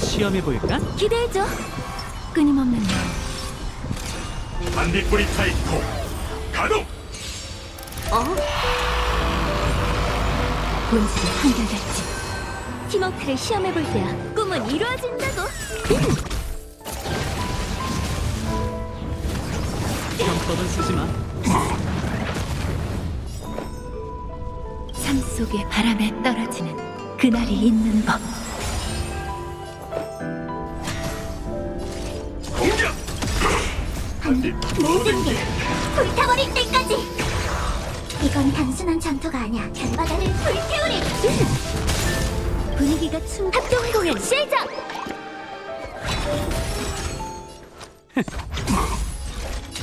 시험해 볼까? 기대해줘. 끊임없는 영. 반딧불이 타이코 가동 어? 본질이 한결같지. 팀워크를 시험해 볼 때야. 꿈은 이루어진다고. 편법은 쓰지 마. 삶 속의 바람에 떨어지는 그날이 있는 법. 모든 게 불타버릴 때까지. 이건 단순한 전투가 아니야. 결바다를 불태우리. 분위기가 충. 합동 공연 시작.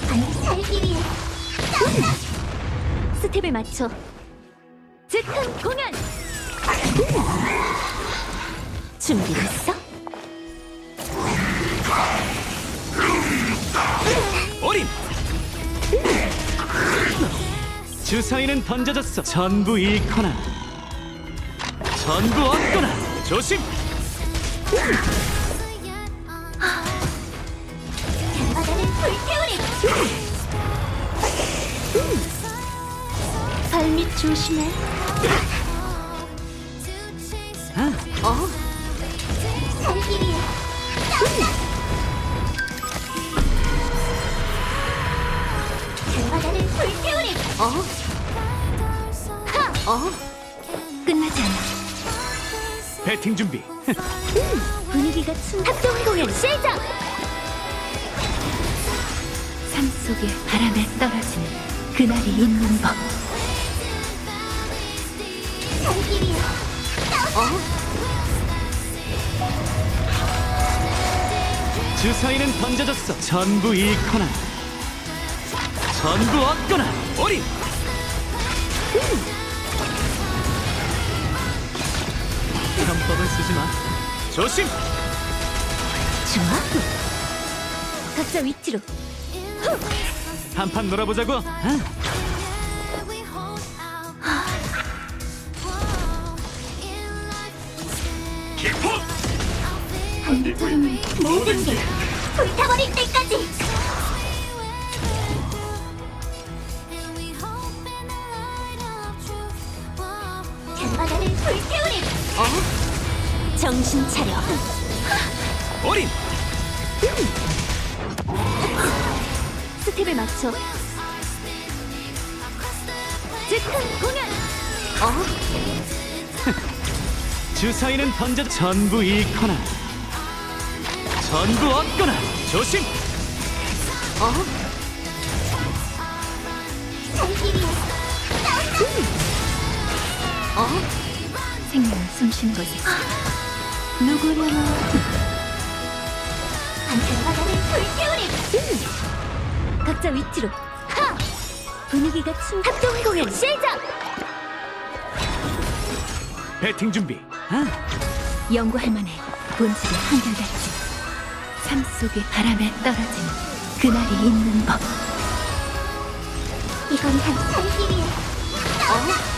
아니 살기 위해. 스텝을 맞춰. 즉흥 공연. 준비됐어? 어린! 주사위는 던져졌어. 전부 잃거나 전부 얻거나 조심! 바다를 불태우리! 발밑 조심해. 아, 어? 살기 위해. 바다를 불태우리! 어? 하! 어? 끝나지 않아. 배팅 준비. 분위기가 충 합동 공연 시작! 삶 속의 바람에 떨어지는 그날이 있는 법. 어? 주사위는 던져졌어. 전부 잃거나 전부 얻거나 어린! 편법은 쓰지 마. 조심! 좋아. 각자 위치로. 한판 놀아보자고. 아, 기포 모든 게 불타버릴 때까지. 불태우리. 어? 정신 차려. 어린! 스텝을 맞춰. 즉흥 공연. 어? 주사위는 던져 전부 잃거나 전부 얻거나 조심! 어? 어? 생명을 숨쉬는 거지. 누구려나? 안전바다를 불태우리. 각자 위치로. 하! 분위기가 충. 합동 공연 시작. 배팅 준비. 아, 연구할 만해. 본질이 한결같지. 삶 속의 바람에 떨어지는 그날이 있는 법. 이건 단 살기 위해. 어?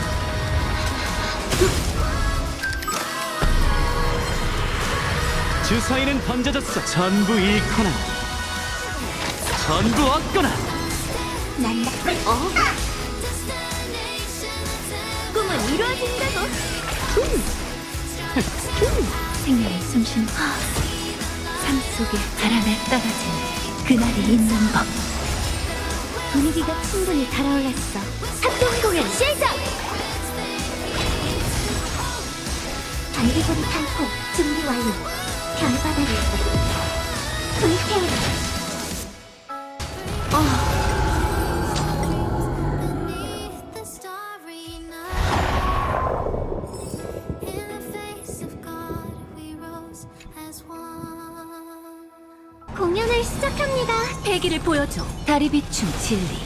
주사위는 던져졌어. 전부 잃거나 전부 얻거나 난다. 어? 꿈은 이루어진다고. 숨쉬는 법. 삶 속의 바람에 떨어지는 그날이 있는 법. 분위기가 충분히 달아올랐어. 합동 공연 시작! 반디고리 탈코 준비 완료. 별바다를 as one. 공연을 시작합니다. 패기를 보여줘. 다리 비춤 진리.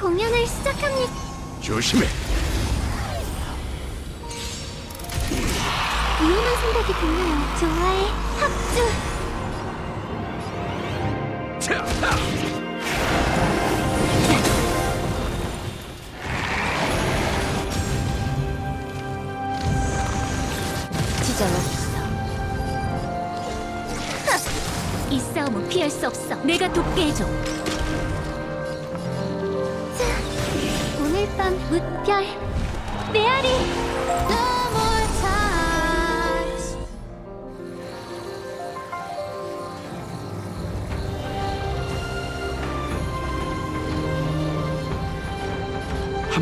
공연을 시작합니다. 조심해 위험한 생각이 들려요. 좋아해. 합주. 이 싸움은 피할 수 없어. 내가 돕게 해줘. 자, 오늘 밤 무별 메아리. More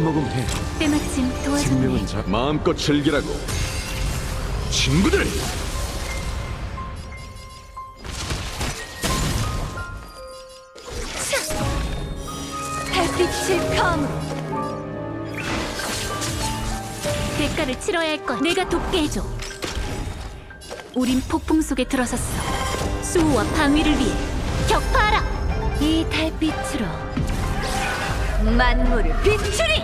한 모금 해. 때마침 도와줬네. 생명은 자 마음껏 즐기라고. 친구들. 달빛을 검으로. 대가를 치러야 할 거야. 내가 돕게 해줘. 우린 폭풍 속에 들어섰어. 수호와 방위를 위해 격파하라. 이 달빛으로 만물을 비추리.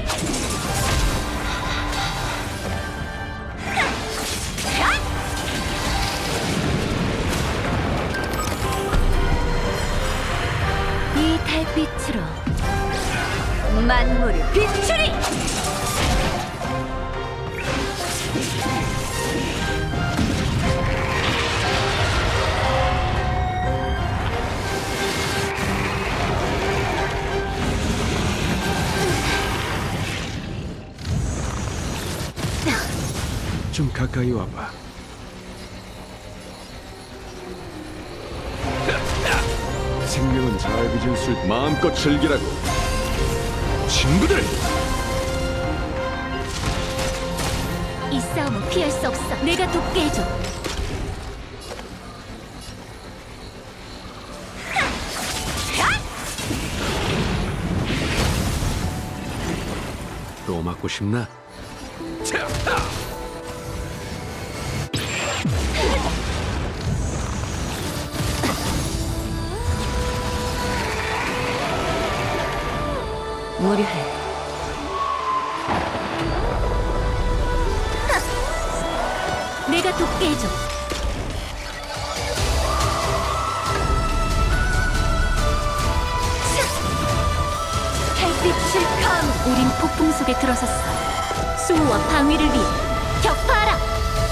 이 달빛으로 만물을 비추리! 가까이 와봐. 생명은 잘 빚은 술 마음껏 즐기라고. 친구들. 이 싸움은 피할 수 없어. 내가 돕게 해줘. 또 맞고 싶나? 무료해. 내가 돕게 해줘. 햇빛을 컴. 우린 폭풍 속에 들어섰어. 수호와 방위를 위해 격파하라.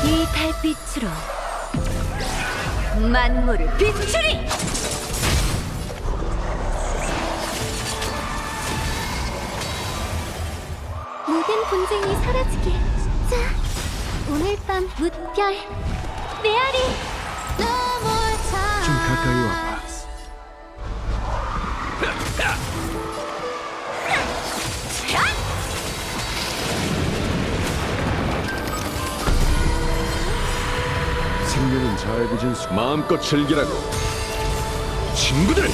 이 달빛으로 만물을 비추리. 모든 분쟁이 사라지게. 자, 오늘 밤 무별 메아리. 좀 가까이 와봐. 생명은 잘 빚은 술 마음껏 즐기라고. 친구들.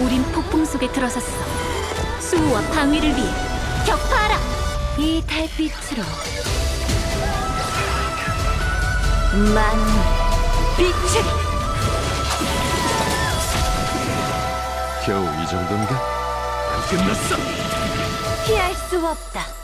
우린 폭풍 속에 들어섰어. 수호와 방위를 위해. 이 달빛으로 만물 빛을 겨우 이 정도인가? 안 끝났어. 피할 수 없다.